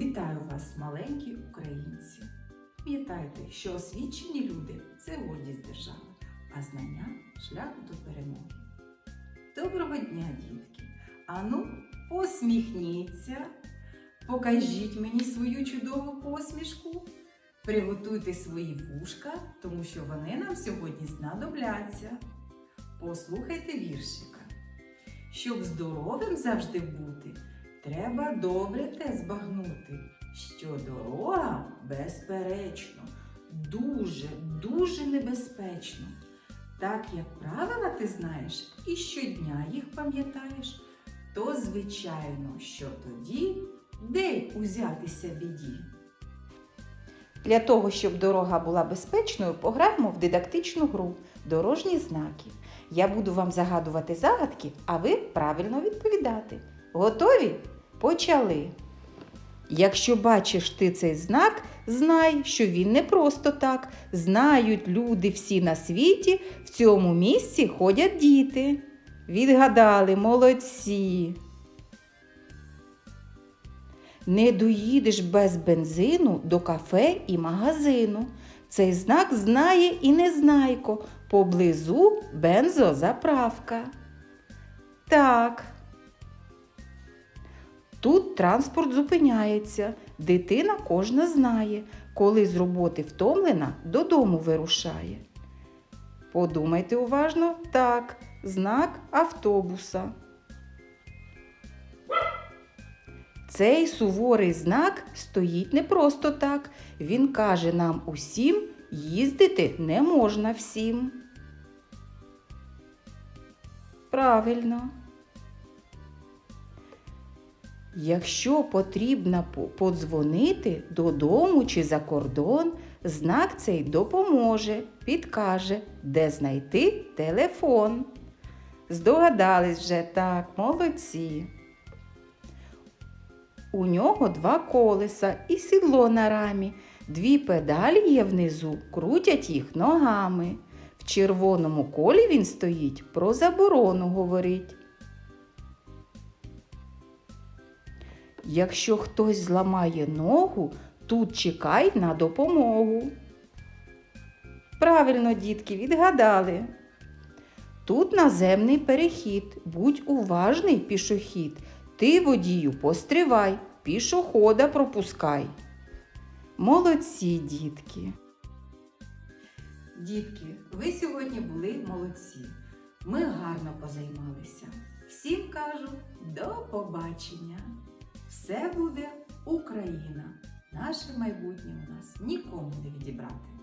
Вітаю вас, маленькі українці! Пам'ятайте, що освічені люди це гордість держави, а знання шлях до перемоги. Доброго дня, дітки! Ану, посміхніться, покажіть мені свою чудову посмішку, приготуйте свої вушка, тому що вони нам сьогодні знадобляться. Послухайте віршика. Щоб здоровим завжди бути, треба добре те збагнути, що дорога, безперечно, дуже, дуже небезпечна. Так як правила ти знаєш і щодня їх пам'ятаєш, то звичайно, що тоді де й узятися біді. Для того, щоб дорога була безпечною, пограємо в дидактичну гру Дорожні знаки. Я буду вам загадувати загадки, а ви правильно відповідати. Готові? Почали. Якщо бачиш ти цей знак, знай, що він не просто так. Знають люди всі на світі, в цьому місці ходять діти. Відгадали, молодці. Не доїдеш без бензину до кафе і магазину. Цей знак знає і незнайко. Поблизу бензозаправка. Так. Тут транспорт зупиняється. Дитина кожна знає, коли з роботи втомлена, додому вирушає. Подумайте уважно, так, знак автобуса. Цей суворий знак стоїть не просто так. Він каже нам усім, їздити не можна всім. Правильно. Якщо потрібно подзвонити додому чи за кордон, знак цей допоможе, підкаже, де знайти телефон. Здогадались вже так, молодці. У нього два колеса і сідло на рамі. Дві педалі є внизу, крутять їх ногами. В червоному колі він стоїть, про заборону говорить. Якщо хтось зламає ногу, тут чекай на допомогу. Правильно, дітки, відгадали. Тут наземний перехід. Будь уважний пішохід. Ти, водію, постривай, пішохода пропускай. Молодці, дітки. Дітки, ви сьогодні були молодці. Ми гарно позаймалися. Всім кажу до побачення. Все буде Україна. Наше майбутнє у нас нікому не відібрати.